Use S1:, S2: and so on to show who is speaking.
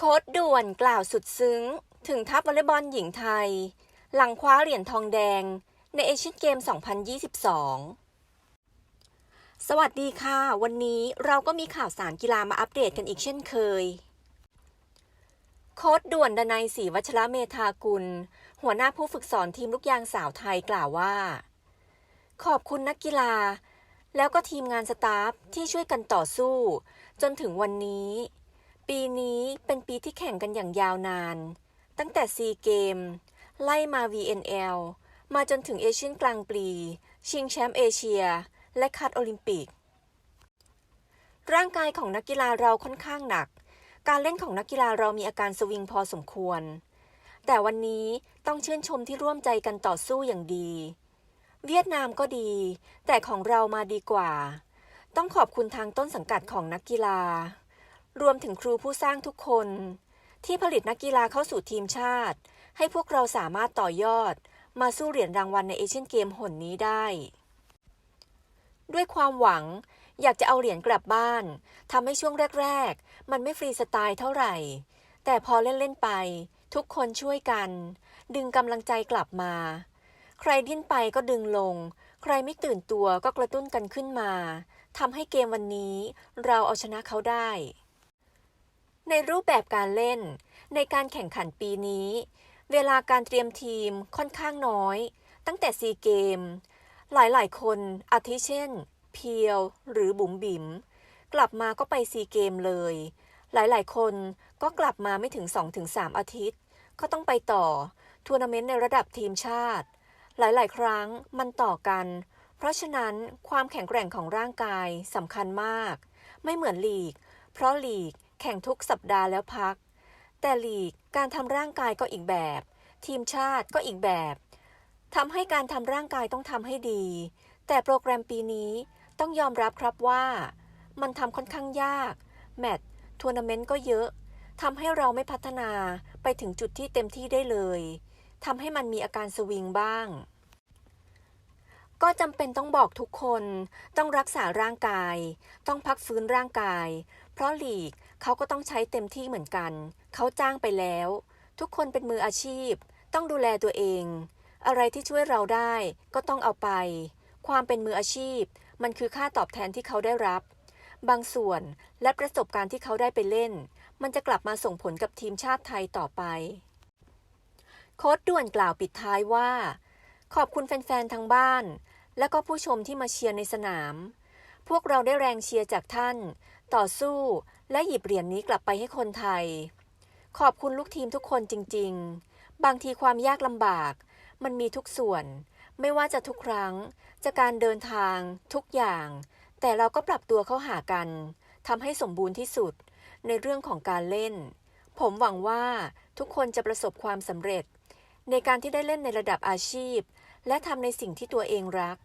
S1: โค้ดด่วนกล่าวสุดซึ้ง ถึงทัพวอลเลย์บอลหญิงไทย หลังคว้าเหรียญทองแดง ในเอเชียนเกม 2022 สวัสดีค่ะ วันนี้เราก็มีข่าวสารกีฬามาอัปเดตกันอีกเช่นเคย โค้ดด่วนดนัยศรีวัชระเมธากุล หัวหน้าผู้ฝึกสอนทีมลูกยางสาวไทยกล่าวว่า ขอบคุณนักกีฬา แล้วก็ทีมงานสตาฟที่ช่วยกันต่อสู้ จนถึงวันนี้ ปีนี้เป็นปีที่แข่งกันอย่างยาวนาน ตั้งแต่ซีเกม ไล่มา VNL มาจนถึงเอเชียนกลางปี ชิงแชมป์เอเชีย และคัดโอลิมปิก ร่างกายของนักกีฬาเราค่อนข้างหนัก การเล่นของนักกีฬาเรามีอาการสวิงพอสมควร แต่วันนี้ต้องชื่นชมที่ร่วมใจกันต่อสู้อย่างดี เวียดนามก็ดี แต่ของเรามาดีกว่า ต้องขอบคุณทางต้นสังกัดของนักกีฬา รวมถึงครูผู้สร้างทุกคน ที่ผลิตนักกีฬาเข้าสู่ทีมชาติ ให้พวกเราสามารถต่อยอด มาสู้เหรียญรางวัลในเอเชียนเกมหนนี้ได้ ด้วยความหวังอยากจะเอาเหรียญกลับบ้านทำให้ช่วงแรก ๆ มันไม่ฟรีสไตล์เท่าไหร่ แต่พอเล่น ๆ ไป ทุกคนช่วยกัน ดึงกำลังใจกลับมา ใครดิ้นไปก็ดึงลง ใครไม่ตื่นตัวก็กระตุ้นกันขึ้นมาทำให้เกมวันนี้เราเอาชนะเขาได้ ในรูปแบบการเล่น ในการแข่งขันปีนี้ เวลาการเตรียมทีมค่อนข้างน้อย ตั้งแต่ซีเกม หลายๆ คนอาทิเช่น เพียวหรือบุ๋มบิ๋มกลับมาก็ไปซีเกมเลย หลายๆ คนก็กลับมาไม่ถึง 2-3 อาทิตย์ ก็ต้องไปต่อทัวร์นาเมนต์ในระดับทีมชาติ หลายๆ ครั้งมันต่อกัน เพราะฉะนั้นความแข็งแกร่งของร่างกายสำคัญมาก ไม่เหมือนลีก เพราะลีก แข่งทุกสัปดาห์แล้วพัก แต่ลีกการทำร่างกายก็อีกแบบ ทีมชาติก็อีกแบบทำให้การทำร่างกายต้องทำให้ดี แต่โปรแกรมปีนี้ต้องยอมรับครับว่า มันทำค่อนข้างยาก แมตช์ทัวร์นาเมนต์ก็เยอะทำให้เราไม่พัฒนาไปถึงจุดที่เต็มที่ได้เลยทำให้มันมีอาการสวิงบ้าง ก็จำเป็นต้องบอกทุกคน ต้องรักษาร่างกาย ต้องพักฟื้นร่างกาย เพราะหลีกเขาก็ต้องใช้เต็มที่เหมือนกัน เขาจ้างไปแล้ว ทุกคนเป็นมืออาชีพ ต้องดูแลตัวเอง อะไรที่ช่วยเราได้ก็ต้องเอาไป ความเป็นมืออาชีพ มันคือค่าตอบแทนที่เขาได้รับบางส่วนและประสบการณ์ที่เขาได้ไปเล่น มันจะกลับมาส่งผลกับทีมชาติไทยต่อไป โค้ดด่วนกล่าวปิดท้ายว่า ขอบคุณแฟนๆทางบ้าน และก็ผู้ชมที่มาเชียร์ในสนาม พวกเราได้แรงเชียร์จากท่าน ต่อสู้และหยิบเหรียญนนี้กลับไปให้คนไทย ขอบคุณลูกทีมทุกคนจริง ๆ บางทีความยากลำบาก มันมีทุกส่วน ไม่ว่าจะทุกครั้ง จะการเดินทาง ทุกอย่าง แต่เราก็ปรับตัวเข้าหากันทำให้สมบูรณ์ที่สุดในเรื่องของการเล่น ผมหวังว่าทุกคนจะประสบความสำเร็จ ในการที่ได้เล่นในระดับอาชีพ และทำในสิ่งที่ตัวเองรัก